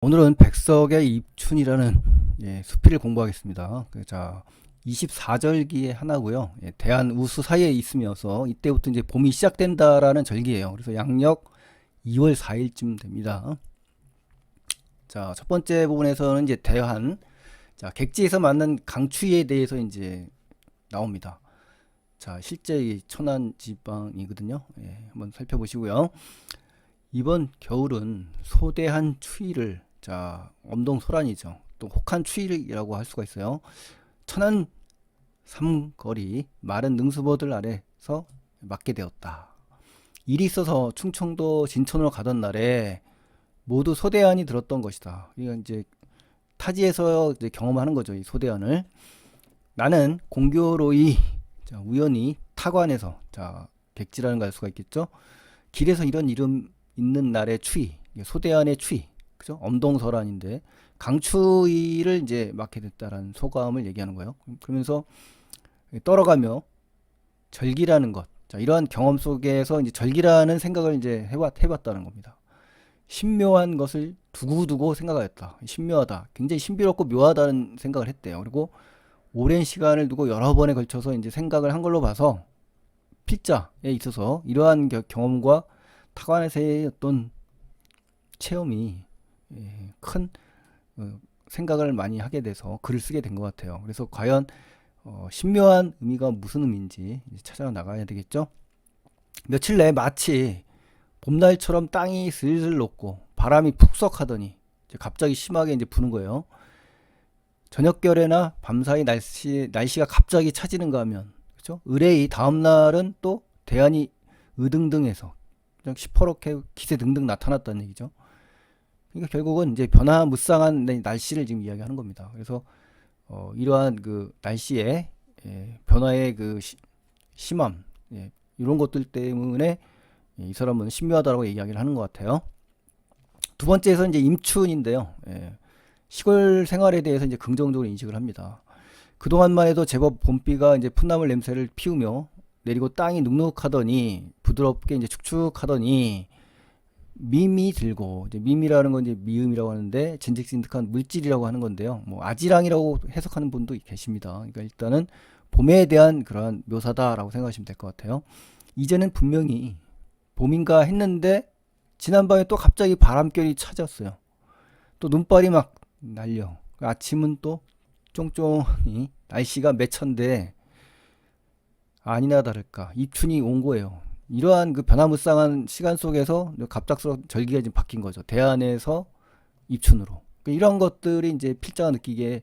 오늘은 백석의 입춘이라는 예, 수필을 공부하겠습니다. 그, 자, 24절기의 하나고요. 예, 대한 우수 사이에 있으면서 이때부터 이제 봄이 시작된다라는 절기예요. 그래서 양력 2월 4일쯤 됩니다. 자, 첫 번째 부분에서는 이제 대한 자, 객지에서 맞는 강추위에 대해서 이제 나옵니다. 자, 실제 이 천안 지방이거든요. 예, 한번 살펴보시고요. 이번 겨울은 소대한 추위를 자 엄동 소란이죠. 또 혹한 추위라고 할 수가 있어요. 천안 삼거리 마른 능수보들 아래서 맞게 되었다. 일이 있어서 충청도 진천으로 가던 날에 모두 소대안이 들었던 것이다. 이거 이제 타지에서 이제 경험하는 거죠. 이 소대안을 나는 공교로이 자, 우연히 타관에서 자 객지라는 걸 알 수가 있겠죠. 길에서 이런 이름 있는 날의 추위, 소대안의 추위, 그죠? 엄동설안인데 강추위를 이제 맞게 됐다라는 소감을 얘기하는 거예요. 그러면서 떨어가며 절기라는 것, 자 이러한 경험 속에서 이제 절기라는 생각을 이제 해봤 해봤다는 겁니다. 신묘한 것을 두고두고 생각하였다. 신묘하다. 굉장히 신비롭고 묘하다는 생각을 했대요. 그리고 오랜 시간을 두고 여러 번에 걸쳐서 이제 생각을 한 걸로 봐서 필자에 있어서 이러한 겨- 경험과 타관에서의 어떤 체험이 예, 큰 어, 생각을 많이 하게 돼서 글을 쓰게 된 것 같아요. 그래서 과연 어, 신묘한 의미가 무슨 의미인지 찾아 나가야 되겠죠. 며칠 내에 마치 봄날처럼 땅이 슬슬 녹고 바람이 푹석하더니 갑자기 심하게 이제 부는 거예요. 저녁결에나 밤사이 날씨 날씨가 갑자기 차지는가 하면 그렇죠? 의뢰이 다음 날은 또 대안이 으등등해서 그냥 시퍼렇게 기세 등등 나타났다는 얘기죠. 그러니까 결국은 이제 변화무쌍한 네, 날씨를 지금 이야기하는 겁니다. 그래서 어, 이러한 그 날씨의 예, 변화의 그 시- 심함 예, 이런 것들 때문에 예, 이 사람은 신묘하다라고 이야기를 하는 것 같아요. 두 번째에서 이제 임춘인데요. 예, 시골 생활에 대해서 이제 긍정적으로 인식을 합니다. 그동안만 해도 제법 봄비가 이제 풋나물 냄새를 피우며 내리고 땅이 눅눅하더니 부드럽게 이제 축축하더니 미미 들고 이제 미미라는 건 이제 미음이라고 하는데 진득진득한 물질이라고 하는 건데요. 뭐 아지랑이라고 해석하는 분도 계십니다. 그러니까 일단은 봄에 대한 그러한 묘사다라고 생각하시면 될 것 같아요. 이제는 분명히 봄인가 했는데 지난밤에 또 갑자기 바람결이 찾았어요. 또 눈발이 막 날려. 아침은 또 쫑쫑이 날씨가 매천데 아니나 다를까 입춘이 온 거예요. 이러한 그 변화무쌍한 시간 속에서 갑작스러운 절기가 지금 바뀐 거죠. 대안에서 입춘으로. 그 이런 것들이 이제 필자가 느끼기에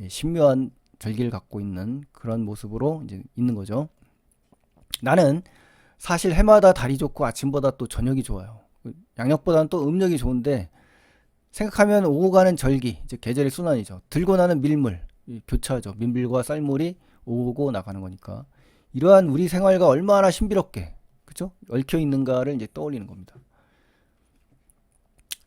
예, 신묘한 절기를 갖고 있는 그런 모습으로 이제 있는 거죠. 나는 사실 해마다 달이 좋고 아침보다 또 저녁이 좋아요. 그 양력보다는 또 음력이 좋은데 생각하면 오고 가는 절기, 즉 계절의 순환이죠. 들고 나는 밀물, 이 교차죠. 민물과 쌀물이 오고 나가는 거니까. 이러한 우리 생활과 얼마나 신비롭게, 그죠? 얽혀 있는가를 이제 떠올리는 겁니다.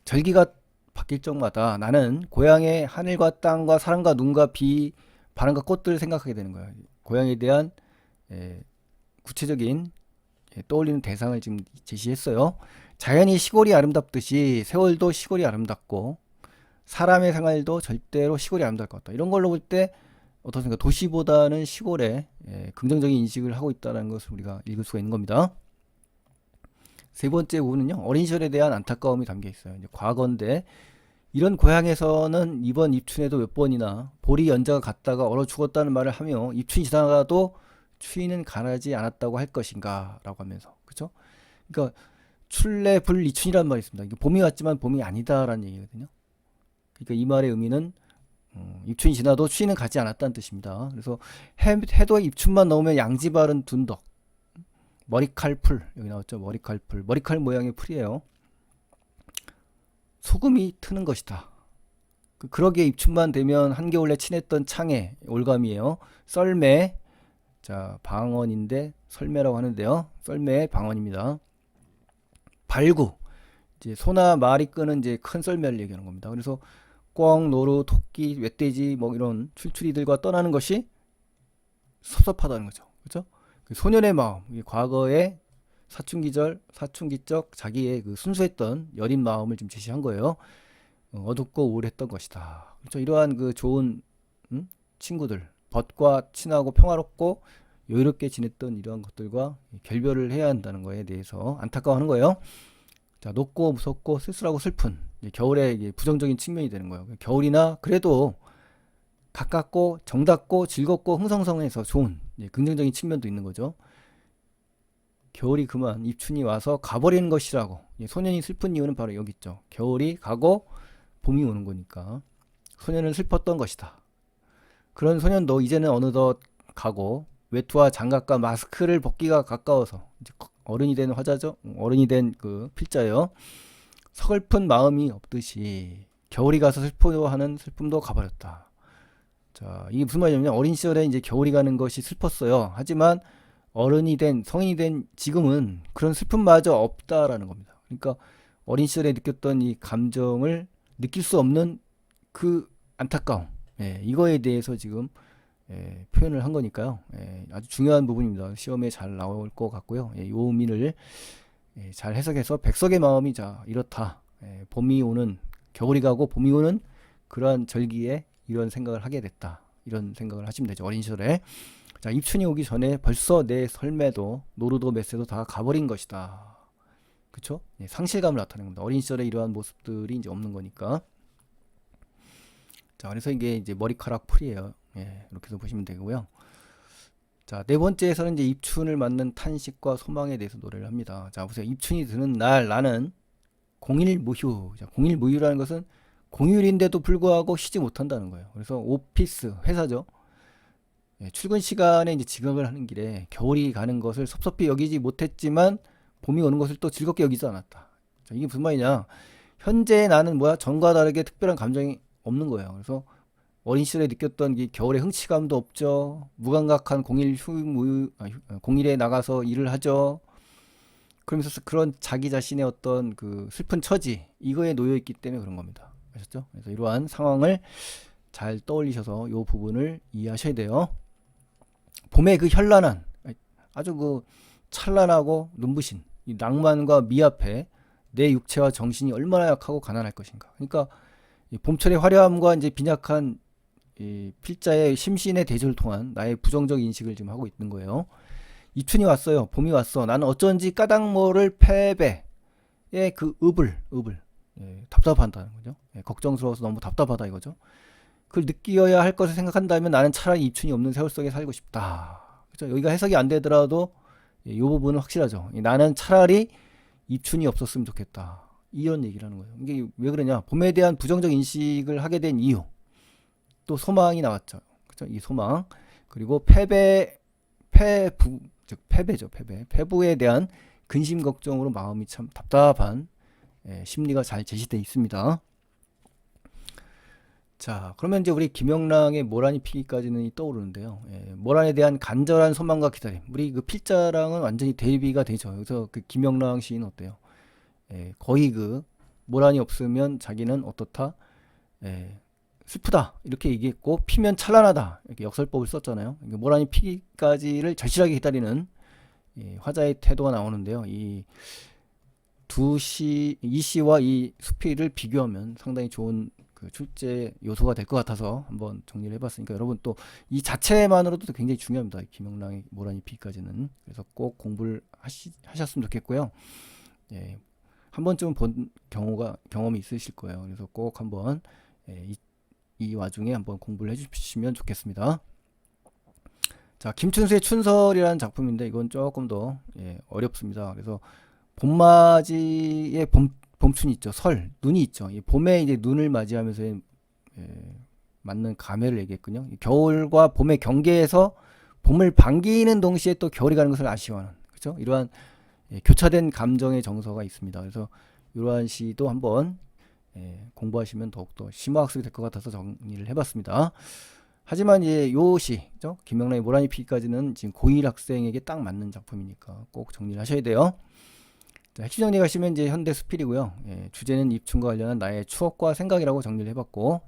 절기가 바뀔 적마다 나는 고향의 하늘과 땅과 사람과 눈과 비, 바람과 꽃들을 생각하게 되는 거예요. 고향에 대한 에, 구체적인 예, 떠올리는 대상을 지금 제시했어요. 자연이 시골이 아름답듯이 세월도 시골이 아름답고 사람의 생활도 절대로 시골이 아름다울 것 같다. 이런 걸로 볼 때 어떻습니까? 도시보다는 시골에 예, 긍정적인 인식을 하고 있다는 것을 우리가 읽을 수가 있는 겁니다. 세 번째 부분은요. 어린 시절에 대한 안타까움이 담겨 있어요. 이제 과거인데 이런 고향에서는 이번 입춘에도 몇 번이나 보리 연자가 갔다가 얼어 죽었다는 말을 하며 입춘이 지나가도 추위는 가라지 않았다고 할 것인가라고 하면서 그죠? 그러니까 출래 불이춘이란 말이 있습니다. 이게 봄이 왔지만 봄이 아니다라는 얘기거든요. 그러니까 이 말의 의미는 어, 입춘이 지나도 추위는 가지 않았다는 뜻입니다. 그래서 해, 해도 입춘만 넘으면 양지바른 둔덕 머리칼 풀 여기 나왔죠 머리칼 풀 머리칼 모양의 풀이에요. 소금이 트는 것이다. 그- 그러기에 입춘만 되면 한겨울에 친했던 창에 올감이에요. 썰매 자 방언인데 설매라고 하는데요. 썰매의 방언입니다. 발구 이제 소나 말이 끄는 이제 큰 썰매를 얘기하는 겁니다. 그래서 꿩, 노루, 토끼, 멧돼지 뭐 이런 출출이들과 떠나는 것이 섭섭하다는 거죠. 그렇죠? 그 소년의 마음, 과거의 사춘기절, 사춘기적 자기의 그 순수했던 여린 마음을 좀 제시한 거예요. 어, 어둡고 우울했던 것이다. 그렇죠. 이러한 그 좋은 음? 친구들, 벗과 친하고 평화롭고 여유롭게 지냈던 이러한 것들과 결별을 해야 한다는 거에 대해서 안타까워하는 거예요. 자, 높고 무섭고 쓸쓸하고 슬픈 겨울의 부정적인 측면이 되는 거예요. 겨울이나 그래도 가깝고 정답고 즐겁고 흥성성해서 좋은 이제 긍정적인 측면도 있는 거죠. 겨울이 그만 입춘이 와서 가버리는 것이라고 예, 소년이 슬픈 이유는 바로 여기 있죠. 겨울이 가고 봄이 오는 거니까 소년은 슬펐던 것이다. 그런 소년도 이제는 어느덧 가고 외투와 장갑과 마스크를 벗기가 가까워서 어른이 된 화자죠. 어른이 된 그 필자요. 서글픈 마음이 없듯이 겨울이 가서 슬퍼하는 슬픔도 가버렸다. 자, 이게 무슨 말이냐면 어린 시절에 이제 겨울이 가는 것이 슬펐어요. 하지만 어른이 된 성인이 된 지금은 그런 슬픔마저 없다라는 겁니다. 그러니까 어린 시절에 느꼈던 이 감정을 느낄 수 없는 그 안타까움, 예, 이거에 대해서 지금 예, 표현을 한 거니까요. 예, 아주 중요한 부분입니다. 시험에 잘 나올 것 같고요. 예, 요 의미를 예, 잘 해석해서 백석의 마음이 자 이렇다. 예, 봄이 오는 겨울이 가고 봄이 오는 그러한 절기에 이런 생각을 하게 됐다. 이런 생각을 하시면 되죠. 어린 시절에. 자, 입춘이 오기 전에 벌써 내 설매도 노루도 메세도 다 가버린 것이다. 그쵸? 예, 상실감을 나타내는 겁니다. 어린 시절에 이러한 모습들이 이제 없는 거니까. 자, 그래서 이게 이제 머리카락 풀이에요. 예, 이렇게도 보시면 되고요. 자, 네 번째에서는 이제 입춘을 맞는 탄식과 소망에 대해서 노래를 합니다. 자, 보세요. 입춘이 드는 날 나는 공일무휴. 자, 공일무휴라는 것은 공휴일인데도 불구하고 쉬지 못한다는 거예요. 그래서 오피스 회사죠. 예, 출근 시간에 이제 지각을 하는 길에 겨울이 가는 것을 섭섭히 여기지 못했지만 봄이 오는 것을 또 즐겁게 여기지 않았다. 자, 이게 무슨 말이냐? 현재 나는 뭐야? 전과 다르게 특별한 감정이 없는 거예요. 그래서 어린 시절에 느꼈던 이 겨울의 흥치감도 없죠. 무감각한 공일 휴무 아, 휴- 어, 공일에 나가서 일을 하죠. 그러면서 그런 자기 자신의 어떤 그 슬픈 처지 이거에 놓여 있기 때문에 그런 겁니다. 아셨죠? 그래서 이러한 상황을 잘 떠올리셔서 이 부분을 이해하셔야 돼요. 봄의 그 현란한 아주 그 찬란하고 눈부신 이 낭만과 미합해 내 육체와 정신이 얼마나 약하고 가난할 것인가. 그러니까 이 봄철의 화려함과 이제 빈약한 이 필자의 심신의 대조를 통한 나의 부정적 인식을 지금 하고 있는 거예요. 입춘이 왔어요. 봄이 왔어. 나는 어쩐지 까닭모를 패배의 그 읍을 읍을 예, 답답한다는 거죠. 예, 걱정스러워서 너무 답답하다 이거죠. 그걸 느끼어야 할 것을 생각한다면 나는 차라리 입춘이 없는 세월 속에 살고 싶다. 그죠? 여기가 해석이 안 되더라도 예, 이 부분은 확실하죠. 예, 나는 차라리 입춘이 없었으면 좋겠다. 이런 얘기를 하는 거예요. 이게 왜 그러냐? 봄에 대한 부정적 인식을 하게 된 이유. 또 소망이 나왔죠. 그죠? 이 소망. 그리고 패배, 패부, 즉 패배죠. 패배. 패부에 대한 근심 걱정으로 마음이 참 답답한 예, 심리가 잘 제시되어 있습니다. 자, 그러면 이제 우리 김영랑의 모란이 피기까지는 떠오르는데요. 예, 모란에 대한 간절한 소망과 기다림. 우리 그 필자랑은 완전히 대비가 되죠. 그래서 그 김영랑 시인 어때요? 예, 거의 그 모란이 없으면 자기는 어떻다? 예, 슬프다 이렇게 얘기했고 피면 찬란하다 이렇게 역설법을 썼잖아요. 모란이 피기까지를 절실하게 기다리는 예, 화자의 태도가 나오는데요. 이 두 시, 이 시와 이 수필을 비교하면 상당히 좋은 그 출제 요소가 될 것 같아서 한번 정리를 해봤으니까 여러분 또 이 자체만으로도 굉장히 중요합니다. 김영랑의 모란이 피기까지는 그래서 꼭 공부를 하시, 하셨으면 좋겠고요. 예, 한 번쯤은 본 경우가 경험이 있으실 거예요. 그래서 꼭 한번 예, 이, 이 와중에 한번 공부를 해주시면 좋겠습니다. 자, 김춘수의 춘설이라는 작품인데 이건 조금 더 예, 어렵습니다. 그래서 봄맞이의 봄, 봄춘이 있죠. 설, 눈이 있죠. 이 봄에 이제 눈을 맞이하면서 예, 맞는 감회를 얘기했군요. 이 겨울과 봄의 경계에서 봄을 반기는 동시에 또 겨울이 가는 것을 아쉬워하는 그렇죠? 이러한 예, 교차된 감정의 정서가 있습니다. 그래서 이러한 시도 한번 예, 공부하시면 더욱더 심화학습이 될 것 같아서 정리를 해봤습니다. 하지만 이제 요 시, 죠 김명란의 모란이 피기까지는 지금 고1 학생에게 딱 맞는 작품이니까 꼭 정리를 하셔야 돼요. 자, 핵심 정리 가시면 이제 현대 수필이고요. 예, 주제는 입춘과 관련한 나의 추억과 생각이라고 정리를 해봤고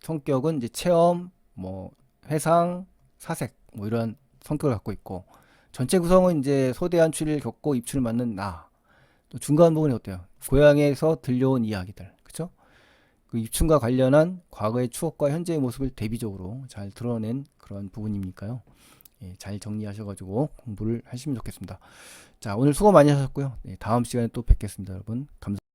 성격은 이제 체험, 뭐 회상, 사색 뭐 이러한 성격을 갖고 있고 전체 구성은 이제 소대한 추리를 겪고 입춘을 맞는 나. 또 중간 부분이 어때요? 고향에서 들려온 이야기들. 그쵸? 그 입춘과 관련한 과거의 추억과 현재의 모습을 대비적으로 잘 드러낸 그런 부분이니까요. 예, 잘 정리하셔가지고 공부를 하시면 좋겠습니다. 자, 오늘 수고 많이 하셨고요. 네, 다음 시간에 또 뵙겠습니다, 여러분. 감사합니다.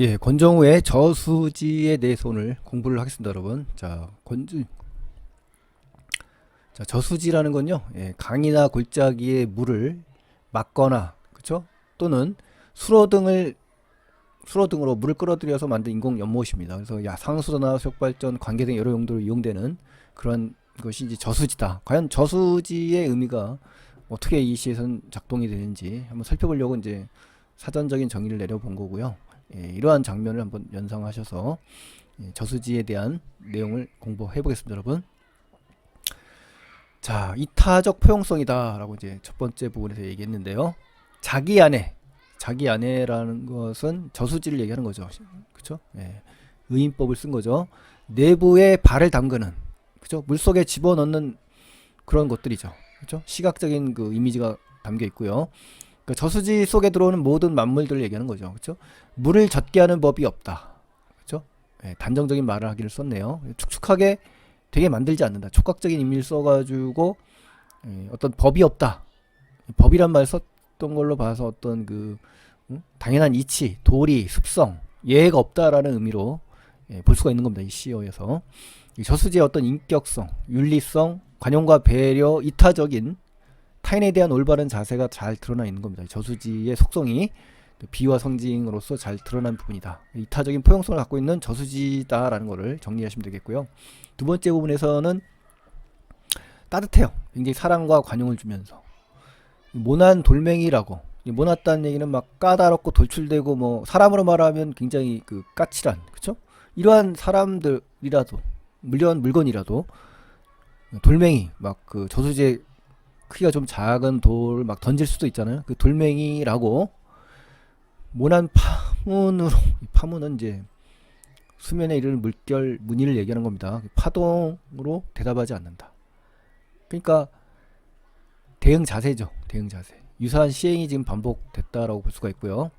예, 권정우의 저수지에 대해서 오늘 공부를 하겠습니다, 여러분. 자, 권주 자, 저수지라는 건요. 예, 강이나 골짜기에 물을 막거나 그렇죠? 또는 수로 등을 수로 등으로 물을 끌어들여서 만든 인공 연못입니다. 그래서 야, 상수도나 수력발전, 관계 등 여러 용도로 이용되는 그런 것이 이제 저수지다. 과연 저수지의 의미가 어떻게 이 시에선 작동이 되는지 한번 살펴보려고 이제 사전적인 정의를 내려본 거고요. 예, 이러한 장면을 한번 연상하셔서 예, 저수지에 대한 내용을 공부해 보겠습니다, 여러분. 자, 이타적 포용성이다라고 이제 첫 번째 부분에서 얘기했는데요. 자기 안에, 자기 안에라는 것은 저수지를 얘기하는 거죠, 그렇죠? 예, 의인법을 쓴 거죠. 내부에 발을 담그는, 그렇죠? 물 속에 집어넣는 그런 것들이죠, 그렇죠? 시각적인 그 이미지가 담겨 있고요. 그 저수지 속에 들어오는 모든 만물들을 얘기하는 거죠. 그렇죠? 물을 젖게 하는 법이 없다. 그렇죠? 예, 단정적인 말을 하기를 썼네요. 축축하게 되게 만들지 않는다. 촉각적인 의미를 써가지고 예, 어떤 법이 없다. 법이란 말 썼던 걸로 봐서 어떤 그 음? 당연한 이치, 도리, 습성, 예가 없다라는 의미로 예, 볼 수가 있는 겁니다. 이 시어에서 이 저수지의 어떤 인격성, 윤리성, 관용과 배려, 이타적인 타인에 대한 올바른 자세가 잘 드러나 있는 겁니다. 저수지의 속성이 비와 상징으로서 잘 드러난 부분이다. 이타적인 포용성을 갖고 있는 저수지다라는 것을 정리하시면 되겠고요. 두 번째 부분에서는 따뜻해요. 굉장히 사랑과 관용을 주면서 모난 돌멩이라고 모났다는 얘기는 막 까다롭고 돌출되고 뭐 사람으로 말하면 굉장히 그 까칠한 그쵸? 이러한 사람들이라도 물건 물건이라도 돌멩이 막 그 저수지에 크기가 좀 작은 돌을 막 던질 수도 있잖아요. 그 돌멩이라고 모난 파문으로 파문은 이제 수면에 이르는 물결 무늬를 얘기하는 겁니다. 파동으로 대답하지 않는다. 그러니까 대응 자세죠. 대응 자세. 유사한 시행이 지금 반복됐다라고 볼 수가 있고요.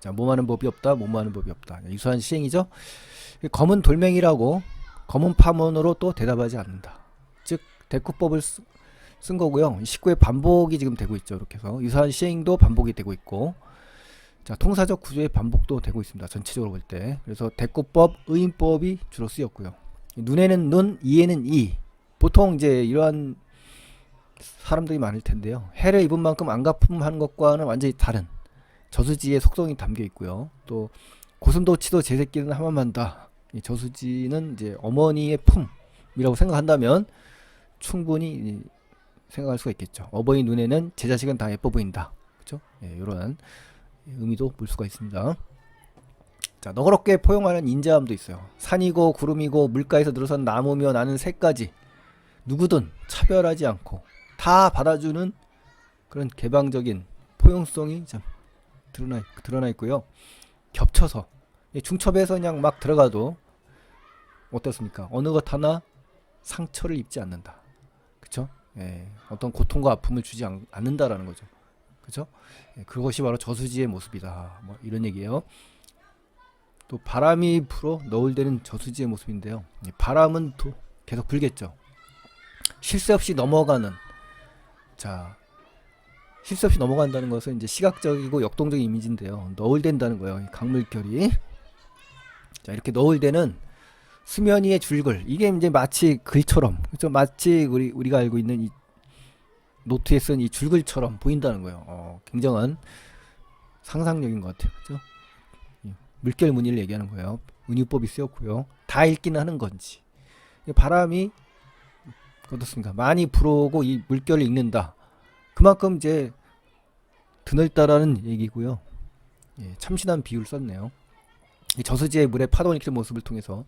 자, 몸하는 법이 없다. 몸하는 법이 없다. 유사한 시행이죠. 검은 돌멩이라고 검은 파문으로 또 대답하지 않는다. 즉 대꾸법을 쓰, 쓴 거고요. 19의 반복이 지금 되고 있죠. 이렇게 해서 유사한 시행도 반복이 되고 있고 자 통사적 구조의 반복도 되고 있습니다. 전체적으로 볼 때. 그래서 대꾸법, 의인법이 주로 쓰였고요. 눈에는 눈, 이에는 이. 보통 이제 이러한 사람들이 많을 텐데요. 해를 입은 만큼 안가품하는 것과는 완전히 다른 저수지의 속성이 담겨 있고요. 또 고슴도치도 제 새끼는 하만만다. 이 저수지는 이제 어머니의 품이라고 생각한다면 충분히 생각할 수가 있겠죠. 어버이 눈에는 제 자식은 다 예뻐 보인다. 그렇죠? 예, 이런 의미도 볼 수가 있습니다. 자, 너그럽게 포용하는 인자함도 있어요. 산이고 구름이고 물가에서 늘어선 나무며 나는 새까지 누구든 차별하지 않고 다 받아주는 그런 개방적인 포용성이 참 드러나 드러나 있고요. 겹쳐서 중첩에서 그냥 막 들어가도 어떻습니까? 어느 것 하나 상처를 입지 않는다. 그쵸? 예, 어떤 고통과 아픔을 주지 않, 는다라는 거죠. 그죠? 예, 그것이 바로 저수지의 모습이다. 뭐 이런 얘기예요. 또 바람이 불어 너울대는 저수지의 모습인데요. 예, 바람은 또 계속 불겠죠. 쉴 새 없이 넘어가는 자, 쉴 새 없이 넘어간다는 것은 이제 시각적이고 역동적인 이미지인데요. 너울댄다는 거예요. 강물결이. 자, 이렇게 너울대는 수면 위의 줄글 이게 이제 마치 글처럼 그렇죠 마치 우리 우리가 알고 있는 이 노트에 쓴 이 줄글처럼 보인다는 거예요. 어, 굉장한 상상력인 것 같아요. 그죠? 물결 무늬를 얘기하는 거예요. 은유법이 쓰였고요. 다 읽기는 하는 건지. 바람이 어떻습니까? 많이 불어오고 이 물결을 읽는다. 그만큼 이제 드넓다라는 얘기고요. 예, 참신한 비유를 썼네요. 저수지의 물에 파도 일으키는 모습을 통해서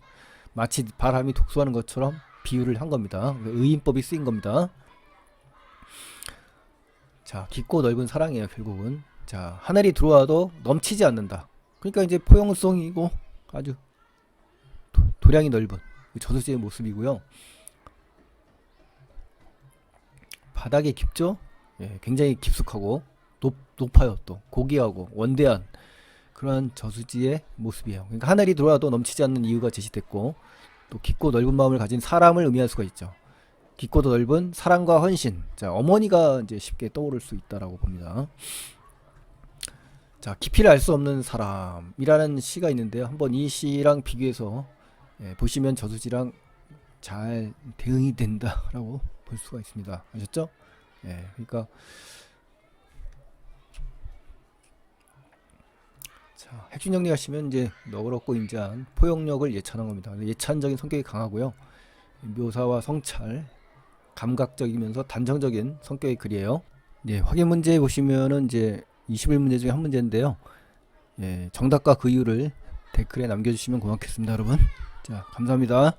마치 바람이 독소하는 것처럼 비유를 한 겁니다. 의인법이 쓰인 겁니다. 자, 깊고 넓은 사랑이에요, 결국은. 자, 하늘이 들어와도 넘치지 않는다. 그러니까 이제 포용성이고 아주 도, 도량이 넓은 그 저수지의 모습이고요. 바닥이 깊죠? 예, 굉장히 깊숙하고 높, 높아요 또 고귀하고 원대한 그런 저수지의 모습이에요. 그러니까 하늘이 들어와도 넘치지 않는 이유가 제시됐고 또 깊고 넓은 마음을 가진 사람을 의미할 수가 있죠. 깊고도 넓은 사랑과 헌신. 자, 어머니가 이제 쉽게 떠오를 수 있다라고 봅니다. 자, 깊이를 알 수 없는 사람이라는 시가 있는데요. 한번 이 시랑 비교해서 예, 보시면 저수지랑 잘 대응이 된다라고 볼 수가 있습니다. 아셨죠? 예, 그러니까 자, 핵심 정리하시면 이제 너그럽고 인자한 포용력을 예찬한 겁니다. 예찬적인 성격이 강하고요. 묘사와 성찰, 감각적이면서 단정적인 성격의 글이에요. 예, 확인 문제 보시면은 이제 21문제 중에 한 문제인데요. 예, 정답과 그 이유를 댓글에 남겨주시면 고맙겠습니다, 여러분. 자, 감사합니다.